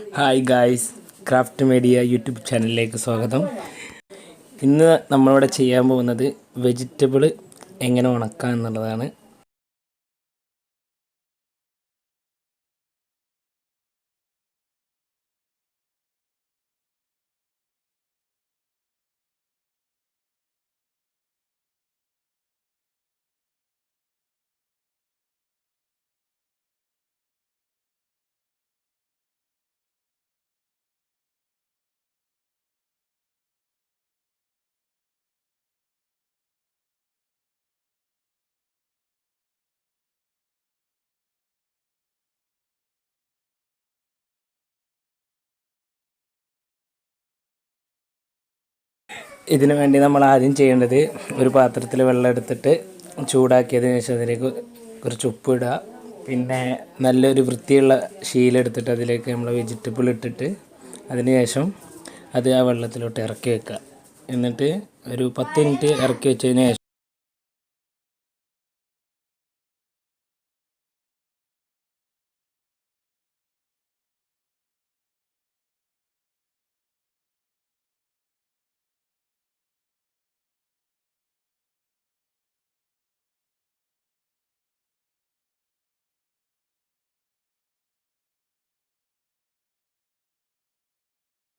Hi guys Craft Media YouTube ചാനലിലേക്ക് സ്വാഗതം. ഇന്ന് നമ്മളിവിടെ ചെയ്യാൻ പോകുന്നത് വെജിറ്റബിൾ എങ്ങനെ ഉണക്കാം എന്നുള്ളതാണ്. ഇതിനു വേണ്ടി നമ്മൾ ആദ്യം ചെയ്യേണ്ടത് ഒരു പാത്രത്തിൽ വെള്ളം എടുത്തിട്ട് ചൂടാക്കിയതിന് ശേഷം അതിലേക്ക് കുറച്ച് ഉപ്പ് ഇടുക. പിന്നെ നല്ലൊരു വൃത്തിയുള്ള ശീല എടുത്തിട്ട് അതിലേക്ക് നമ്മൾ വെജിറ്റബിൾ ഇട്ടിട്ട് അതിന് ശേഷം അത് ആ വെള്ളത്തിലോട്ട് ഇറക്കി വെക്കുക. എന്നിട്ട് ഒരു പത്ത് മിനിറ്റ് ഇറക്കി വെച്ചതിന് ശേഷം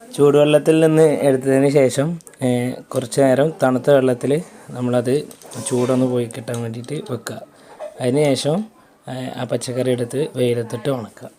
ചൂടുവെള്ളത്തിൽ നിന്ന് എടുത്തതിന് ശേഷം കുറച്ച് നേരം തണുത്ത വെള്ളത്തിൽ നമ്മളത് ചൂടൊന്ന് പോയി കിട്ടാൻ വേണ്ടിയിട്ട് വെക്കുക. അതിന് ശേഷം ആ പച്ചക്കറി എടുത്ത് വെയിലത്തിട്ട് ഉണക്കുക.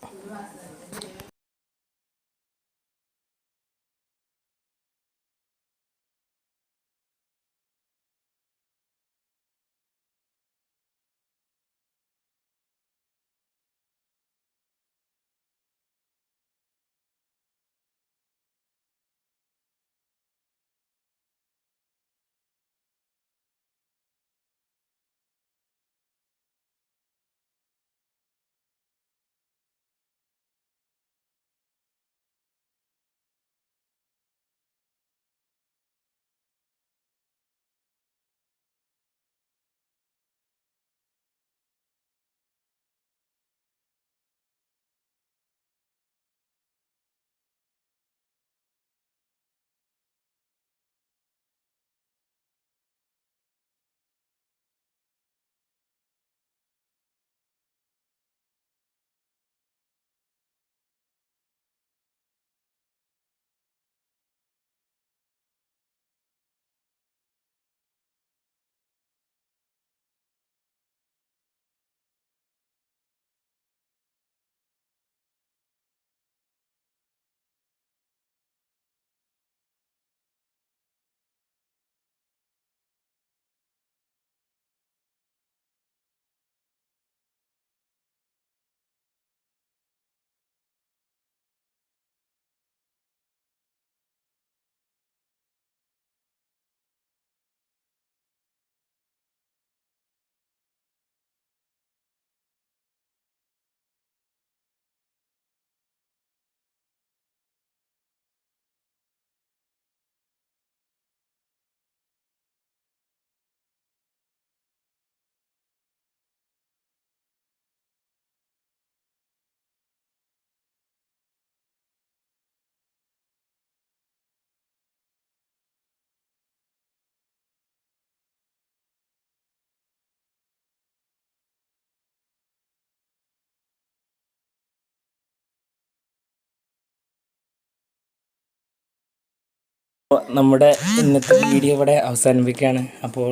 നമ്മുടെ ഇന്നത്തെ വീഡിയോ ഇവിടെ അവസാനിപ്പിക്കുകയാണ്. അപ്പോൾ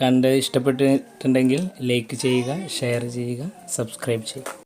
കണ്ട് ഇഷ്ടപ്പെട്ടിട്ടുണ്ടെങ്കിൽ ലൈക്ക് ചെയ്യുക ഷെയർ ചെയ്യുക സബ്സ്ക്രൈബ് ചെയ്യുക.